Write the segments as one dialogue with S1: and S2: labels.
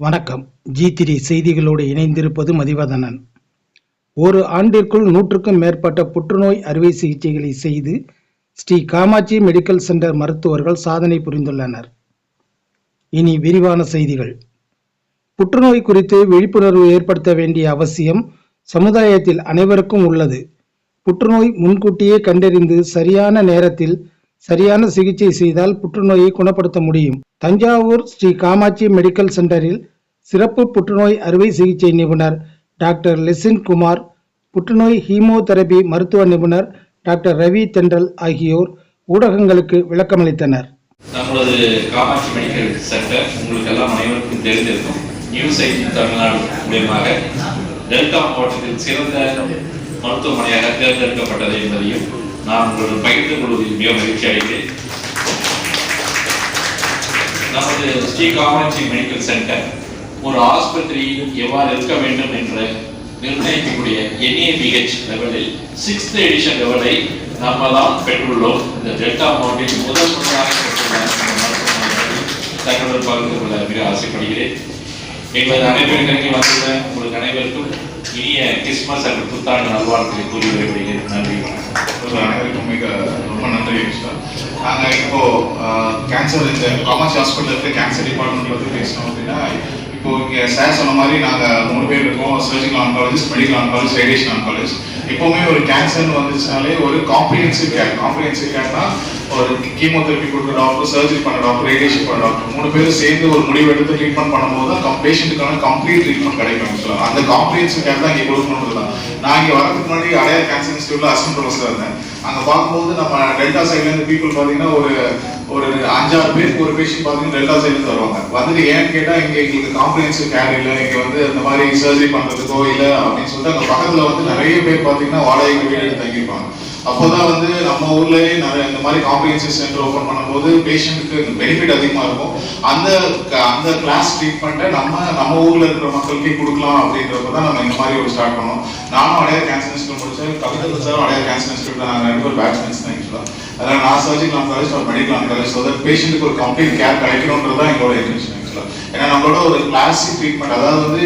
S1: வணக்கம். ஜி திரி செய்திகளோடு இணைந்திருப்பது மதிவதனன். ஒரு ஆண்டிற்குள் நூற்றுக்கும் மேற்பட்ட புற்றுநோய் அறுவை சிகிச்சைகளை செய்து ஸ்ரீ காமாட்சி மெடிக்கல் சென்டர் மருத்துவர்கள் சாதனை புரிந்துள்ளனர். இனி விரிவான செய்திகள். புற்றுநோய் குறித்து விழிப்புணர்வு ஏற்படுத்த வேண்டிய அவசியம் சமுதாயத்தில் அனைவருக்கும் உள்ளது. புற்றுநோய் முன்கூட்டியே கண்டறிந்து சரியான நேரத்தில் சரியான சிகிச்சை செய்தால் புற்றுநோயை குணப்படுத்த முடியும். தஞ்சாவூர் ஸ்ரீ காமாட்சி மெடிக்கல் சென்டரில் சிறப்பு புற்றுநோய் அறுவை சிகிச்சை நிபுணர் டாக்டர் லெசின் குமார் புற்றுநோய் ஹீமோதெரபி மருத்துவ நிபுணர் டாக்டர் ரவி தென்றல் ஆகியோர் ஊடகங்களுக்கு விளக்கமளித்தனர்.
S2: நம்மளது காமாட்சி மெடிக்கல் சென்டர் உங்களுக்கு எல்லாம் அனைவருக்கும் தெரிந்திருக்கும். நியூஸ் எயிட்டின் தமிழ்நாடு மூலியமாக டெல்டா மாவட்டத்தில் சிறந்த மருத்துவமனையாக தேர்ந்தெடுக்கப்பட்டது என்பதையும் நான் உங்களோடு பகிர்ந்து கொள்வதில் மிக மகிழ்ச்சி அடைகிறேன். நமது ஸ்ரீ காமாட்சி மெடிக்கல் சென்டர் ஒரு ஆஸ்பத்திரி எவ்வாறு இருக்க வேண்டும் என்று நிர்ணயிக்கக்கூடிய என்ஏபிஹெச் லெவலில் சிக்ஸ்த் எடிஷன் லெவலை நம்ம தான் பெற்றுள்ளோம். இந்த டெல்டா மாவட்டத்தில் முதல் முறையாக பெற்றுள்ள தகவல் பகிர்ந்து கொள்ள மிக ஆசைப்படுகிறேன். எங்களது அனைவருக்கும் வந்துள்ள உங்களுக்கு அனைவருக்கும் இனிய கிறிஸ்துமஸ் அண்ட் புத்தாண்டு நல்வாழ்த்துக்களை கூறி விடைபெறுகிறேன். நன்றி
S3: அனைவருக்கும் மிக ரொம்ப நன்றி நாங்கள் இப்போ கேன்சர் இந்த காமாட்சி ஹாஸ்பிட்டல் இருக்க கேன்சர் டிபார்ட்மெண்ட் பற்றி பேசணும் அப்படின்னா இப்போ இங்கே சார் சொன்ன மாதிரி நாங்கள் மூணு பேர் இருக்கோம். Surgical oncologist medical oncologist radiation oncologist எப்போவுமே ஒரு கேன்சர்னு வந்துச்சுனாலே ஒரு காம்ப்ரிஹென்சிவ் கேர் காம்ப்ரிஹென்சிவ் கேர்னா ஒரு கீமோதெரப்பி கொடுக்குற டாக்டர் சர்ஜரி பண்ண டாக்டர் ரேடியேஷன் பண்ண டாக்டர் மூணு பேரும் சேர்ந்து ஒரு முடிவு எடுத்து ட்ரீட்மெண்ட் பண்ணும்போது தான் பேஷண்ட்டுக்கான கம்ப்ளீட் ட்ரீட்மெண்ட் கிடைக்கும். சொல்லலாம் அந்த காம்ப்ரிஹென்சிவ் கேர் தான் இங்கே கொடுக்கணுன்றது தான். நான் இங்கே வரதுக்கு முன்னாடி அடையார் கேன்சர் இன்ஸ்டியூட்டில் அசிஸ்டன்ட் ப்ரொஃபஸராக இருந்தேன். அங்கே பார்க்கும்போது நம்ம டெல்டா சைட்லேருந்து பீப்புள் பார்த்தீங்கன்னா ஒரு ஒரு அஞ்சாறு பேருக்கு ஒரு பேஷண்ட் பார்த்தீங்கன்னா டெல்டா சைட்லேருந்து வருவாங்க வந்துட்டு ஏன்னு கேட்டால் இங்கே எங்களுக்கு காம்ப்ரிஹென்சிவ் கேர் இல்லை இங்கே வந்து இந்த மாதிரி சர்ஜரி பண்ணுறதுக்கோ இல்லை அப்படின்னு சொல்லிட்டு அங்கே பக்கத்தில் வந்து நிறைய பேர் பார்த்தீங்கன்னா வாடகைக்கு வீடு எடுத்து தங்கியிருப்பாங்க. அப்போதான் வந்து நம்ம ஊர்லேயே நிறைய இந்த மாதிரி காம்ப்ரிஹென்சிவ் சென்டர் ஓப்பன் பண்ணும்போது பேஷண்ட்டுக்கு பெனிஃபிட் அதிகமாக இருக்கும். அந்த க- அந்த கிளாஸ் ட்ரீட்மெண்ட்டை நம்ம நம்ம ஊரில் இருக்கிற மக்களுக்கே கொடுக்கலாம் அப்படின்றப்ப தான் நம்ம இந்த மாதிரி ஒரு ஸ்டார்ட் பண்ணோம். நானும் அடையார் கேன்சர் இன்ஸ்டியூட் முடிச்சேன் Kavitha sir Adyar cancer institute நாங்கள் ரெண்டு பேர் தான் பண்ணிக்கலாம் நான் சர்ஜிக்கலாம் காலேஜ் ஒரு மெடிக்கல் காலேஜ் ஸோ தட் பேஷண்ட்டுக்கு ஒரு கம்ப்ளீட் கேர் கிடைக்கணுன்றது தான் எங்களோட இன்டென்ஷன் ஆக்சுவலாக ஏன்னா நம்மளோட ஒரு கிளாசிக் ட்ரீட்மெண்ட் அதாவது வந்து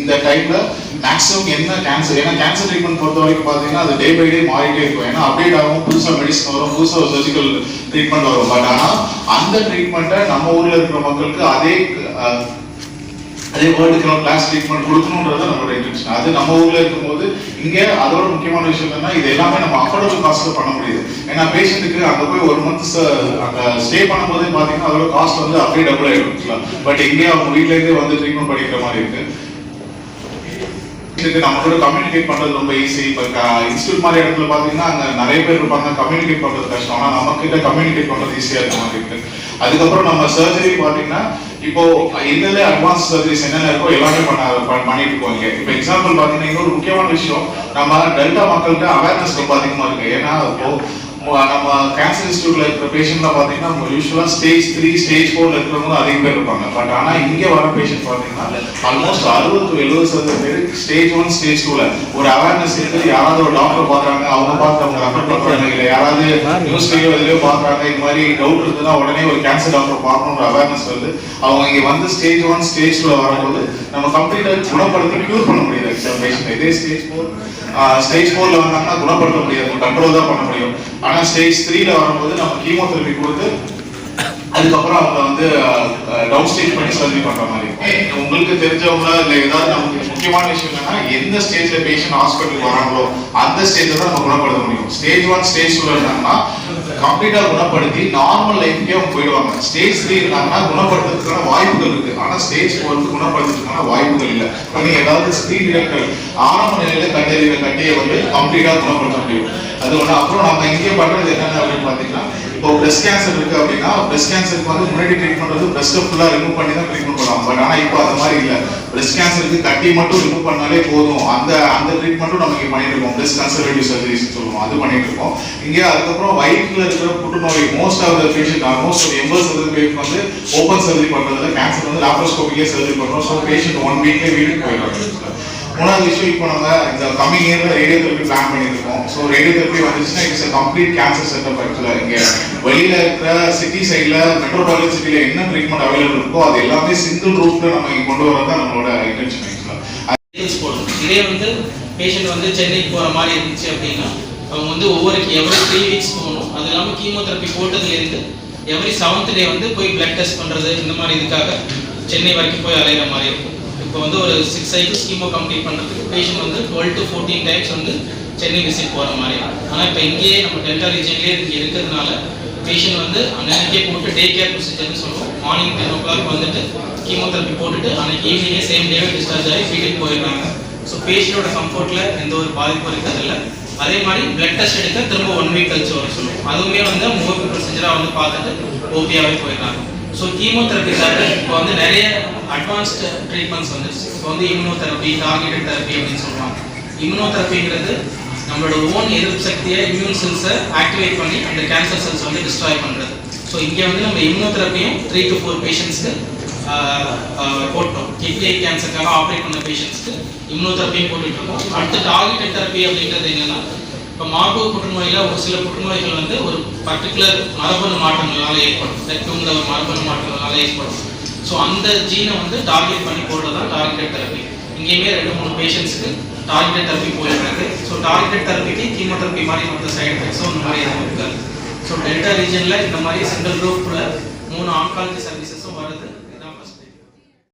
S3: இந்த டைம்ல மேக்ஸிமம் என்ன கேன்சர் ஏன்னா கேன்சர் ட்ரீட்மெண்ட் பொறுத்த வரைக்கும் பார்த்தீங்கன்னா அது டே பை டே மாறிட்டே இருக்கும். ஏன்னா அப்டேட் ஆகும் புதுசாக மெடிசன் வரும் புதுசாக சர்ஜிக்கல் ட்ரீட்மெண்ட் வரும். பட் ஆனால் அந்த ட்ரீட்மெண்ட்டை நம்ம ஊரில் இருக்கிற மக்களுக்கு அதே அதே வேர்ல்டுக்கு கிளாஸ் ட்ரீட்மெண்ட் கொடுக்கணுன்றது நம்மளோட இன்டென்ஷன் அது நம்ம ஊர்ல இருக்கும்போது இங்கே அதோட முக்கியமான விஷயம் என்னன்னா இது எல்லாமே நம்ம அஃபோர்டபுள் காஸ்ட்ல பண்ண முடியுது. ஏன்னா பேஷண்ட்டுக்கு அங்கே போய் ஒரு மந்த் அங்க ஸ்டே பண்ணும்போதே பாத்தீங்கன்னா அதோட காஸ்ட் வந்து அப்படியே டபுள் ஆயிடும் பட் இங்கே அவங்க வீட்ல வந்து ட்ரீட்மெண்ட் பண்ணிக்கிற மாதிரி இருக்கு. இதுக்கு நம்ம கூட கம்யூனிகேட் பண்றது ரொம்ப ஈஸி இப்போ இன்ஸ்டியூட் மாதிரி இடத்துல பாத்தீங்கன்னா அங்க நிறைய பேர் இருப்பாங்க. கம்யூனிகேட் பண்றது கஷ்டம். ஆனா நம்ம கிட்ட கம்யூனிகேட் பண்றது ஈஸியா இருக்க மாதிரி இருக்கு அதுக்கப்புறம் நம்ம சர்ஜரி பாத்தீங்கன்னா இப்போ என்னென்ன அட்வான்ஸ் சர்ஜரிஸ் என்னென்ன இருக்கோ எல்லாமே பண்ண பண்ணிட்டு இருக்கோம் இங்க. இப்போ எக்ஸாம்பிள் பாத்தீங்கன்னா இன்னொரு முக்கியமான விஷயம் நம்ம டெல்டா மக்கள்கிட்ட அவேர்னஸ் ரொம்ப அதிகமா இருக்கு. ஏன்னா இப்போ நம்ம கேன்சர் இன்ஸ்டியூட்ல இருக்கிற பேஷண்ட்ல பாத்தீங்கன்னா யூஸ்வலா ஸ்டேஜ் த்ரீ ஸ்டேஜ் ஃபோர்ல இருக்கிறவங்க அதிகம் பேர் இருப்பாங்க. பட் ஆனா இங்க வர பேஷண்ட் பாத்தீங்கன்னா ஆல்மோஸ்ட் அறுபது டு எழுபது சதவீதம் பேர் ஸ்டேஜ் ஒன் ஸ்டேஜ் டூல ஒரு அவேர்னஸ் இருக்கு. யாராவது ஒரு டாக்டர் பாக்குறாங்க அவங்க பார்த்து அவங்க ரெஃபர் பண்றாங்க. இல்ல யாராவது நியூஸ்லயோ இதுலயோ பாக்குறாங்க இந்த மாதிரி டவுட் இருந்ததுன்னா உடனே ஒரு கேன்சர் டாக்டர் பார்க்கணுன்ற அவேர்னஸ் வருது. அவங்க இங்க வந்து ஸ்டேஜ் ஒன் ஸ்டேஜ் டூல வரும்போது நம்ம கம்ப்ளீட்டா குணப்படுத்தி கியூர் பண்ண முடியாது பேஷண்ட் இதே ஸ்டேஜ் ஃபோர் ஸ்டேஜ் ஃபோர்ல வந்தாங்கன்னா குணப்படுத்த முடியாது. கண்ட்ரோல் தான் பண்ண முடியும். ஆனா ஸ்டேஜ் த்ரீல வரும்போது நம்ம கீமோதெரபி கொடுத்து அதுக்கப்புறம் அவங்க வந்து டவுன் ஸ்டேஜ் பண்ணி சர்ஜரி பண்ற மாதிரி உங்களுக்கு தெரிஞ்சவங்க இல்ல ஏதாவது நமக்கு முக்கியமான விஷயம் என்னன்னா எந்த ஸ்டேஜ்ல பேஷண்ட் ஹாஸ்பிட்டலுக்கு வராங்களோ அந்த ஸ்டேஜ்ல தான் நம்ம குணப்படுத்த முடியும். ஸ்டேஜ் ஒன் ஸ்டேஜ் டூ இருந்தாங்கன்னா கம்ப்ளீட்டா குணப்படுத்தி நார்மல் லைஃப்க்கே அவங்க போயிடுவாங்க. ஸ்டேஜ் த்ரீ இருந்தாங்கன்னா குணப்படுத்துறதுக்கான வாய்ப்புகள் இருக்கு. ஆனா ஸ்டேஜ் ஃபோருக்கு குணப்படுத்துறதுக்கான வாய்ப்புகள் இல்லை. நீங்க ஏதாவது ஸ்கிரீன் ஆரம்ப நிலையில கண்டறிகிற கட்டியை வந்து கம்ப்ளீட்டா குணப்படுத்த முடியும். அது ஒண்ணு. அப்புறம் நம்ம இங்கே பண்றது என்னென்ன அப்படின்னு பாத்தீங்கன்னா இப்போ பிரஸ்ட் கேன்சர் இருக்கு அப்படின்னா பிரஸ்ட் கேன்சருக்கு வந்து முன்னாடி ட்ரீட்மெண்ட் வந்து பிரஸ்ட் ஃபுல்லா ரிமூவ் பண்ணி தான் ட்ரீட்மெண்ட் பண்ணுவாங்க. பட் ஆனா இப்போ அந்த மாதிரி இல்ல. பிரஸ்ட் கேன்சருக்கு கட்டி மட்டும் ரிமூவ் பண்ணாலே போதும். அந்த அந்த ட்ரீட்மெண்ட்டும் நமக்கு பண்ணிட்டு இருக்கோம். பிரஸ்ட் கன்சர்வேட்டிவ் சர்ஜரிஸ் சொல்லுவோம். அது பண்ணிட்டு இருக்கோம். இங்க அதுக்கப்புறம் வயிற்றுல இருக்கிற புற்றுநோய் most of the patient almost ஒரு எண்பது சதவீத பேருக்கு வந்து ஓப்பன் சர்ஜரி பண்றதுல கேன்சர் வந்து லாப்ரோஸ்கோபிக்கே சர்ஜரி பண்றோம். ஸோ பேஷண்ட் ஒன் வீக்லேயே வீட்டுக்கு போயிடுறாங்க. மூணாவது விஷயம் இப்போ நம்ம இந்த கம்மிங் இயர்ல ரேடியோ தெரப்பி பிளான் பண்ணியிருக்கோம். ஸோ ரேடியோ தெரப்பி வந்துச்சுன்னா இட்ஸ் கம்ப்ளீட் கேன்சர் செட்டப் ஆக்சுவலாக இங்கே வெளியில் இருக்கிற சிட்டி சைடில் மெட்ரோபாலியன் சிட்டியில் என்ன ட்ரீட்மெண்ட் அவைலபிள் இருக்கோ அது எல்லாமே சிங்கிள் ரூட்டில் நம்ம இங்கே கொண்டு வர தான் நம்மளோட இன்டென்ஷன் ஆக்சுவலாக
S4: இதே வந்து பேஷண்ட் வந்து சென்னைக்கு போகிற மாதிரி இருந்துச்சு அப்படின்னா அவங்க வந்து ஒவ்வொரு எவ்வளோ த்ரீ வீக்ஸ் போகணும். அது இல்லாமல் கீமோதெரப்பி போட்டதுலேருந்து எவ்ரி செவன்த் டே வந்து போய் பிளட் டெஸ்ட் பண்ணுறது இந்த மாதிரி இதுக்காக சென்னை வரைக்கும் போய் அலையிற மாதிரி இருக்கும். இப்போ வந்து ஒரு சிக்ஸ் சைக்கிள் ஸ்கீமோ கம்ப்ளீட் பண்ணுறதுக்கு பேஷண்ட் வந்து டுவெல் டு ஃபோர்டீன் டைம்ஸ் வந்து சென்னை விசிட் போகிற மாதிரி ஆனால் இப்போ இங்கேயே நம்ம டெல்டா ரீஜன்லேயே இங்கே இருக்கிறதுனால பேஷண்ட் வந்து அன்னைக்கே போட்டு டே கேர் ப்ரொசீஜர்னு சொல்லுவோம். மார்னிங் டென் ஓ கிளாக் வந்துட்டு கீமோதெரப்பி போட்டுட்டு அன்னைக்கு ஈவினிங்கே சேம் டேவே டிஸ்சார்ஜ் ஆகி வீட்டுக்கு போயிடுறாங்க. ஸோ பேஷண்ட்டோட கம்ஃபர்ட்டில் எந்த ஒரு பாதிப்பும் இருக்கிறதில்ல அதே மாதிரி பிளட் டெஸ்ட் எடுக்க திரும்ப ஒன் வீக் கழிச்சு வர சொல்லுவோம். அதுவுமே வந்து மூவி ப்ரொசீஜராக வந்து பார்த்துட்டு ஓபியாகவே போயிடுறாங்க. ஸோ கீமோதெரப்பி தவிர இப்போ வந்து நிறைய அட்வான்ஸ்டு ட்ரீட்மெண்ட்ஸ் வந்துருச்சு இப்போ வந்து இம்யூனோதெரப்பி டார்கெட்டட் தெரப்பி அப்படின்னு சொல்லுவாங்க. இம்யூனோதெரப்பிங்கிறது நம்மளோட ஓன் எதிர்ப்பு சக்தியை இம்யூன் செல்ஸை ஆக்டிவேட் பண்ணி அந்த கேன்சர் செல்ஸ் வந்து டிஸ்ட்ராய் பண்ணுறது ஸோ இங்கே வந்து நம்ம இம்யூனோதெரப்பியும் த்ரீ டு ஃபோர் பேஷண்ட்ஸ்க்கு போட்டோம். கிட்னி கேன்சருக்காக ஆப்ரேட் பண்ண பேஷண்ட்ஸ்க்கு இம்யூனோதெரப்பியும் போட்டுட்டு இருக்கோம். அடுத்து டார்கெட்டட் தெரப்பி அப்படின்றது இப்போ மார்பக புற்றுநோயில் ஒரு சில புற்றுநோய்கள் வந்து ஒரு பர்டிகுலர் மரபணு மாற்றங்களால் ஏற்படும். டெக்டுங்கிற ஒரு மரபணு மாற்றங்களால் ஏற்படும். ஸோ அந்த ஜீனை வந்து டார்கெட் பண்ணி போடுறது தான் டார்கெட் தெரப்பி இங்கேயுமே ரெண்டு மூணு பேஷண்ட்ஸுக்கு டார்கெட் தெரப்பி போயிடுறாங்க. ஸோ டார்கெட் தெரப்பிக்கு கீமோதெரப்பி மாதிரி மற்ற சைடு எஃபெக்ட்ஸோ இந்த மாதிரி எதுவும் இருக்காது. ஸோ டெல்டா ரீஜனில் இந்த மாதிரி சிங்கிள் குரூப்பில் மூணு ஆன்காலஜி சர்வீசஸும் வருது.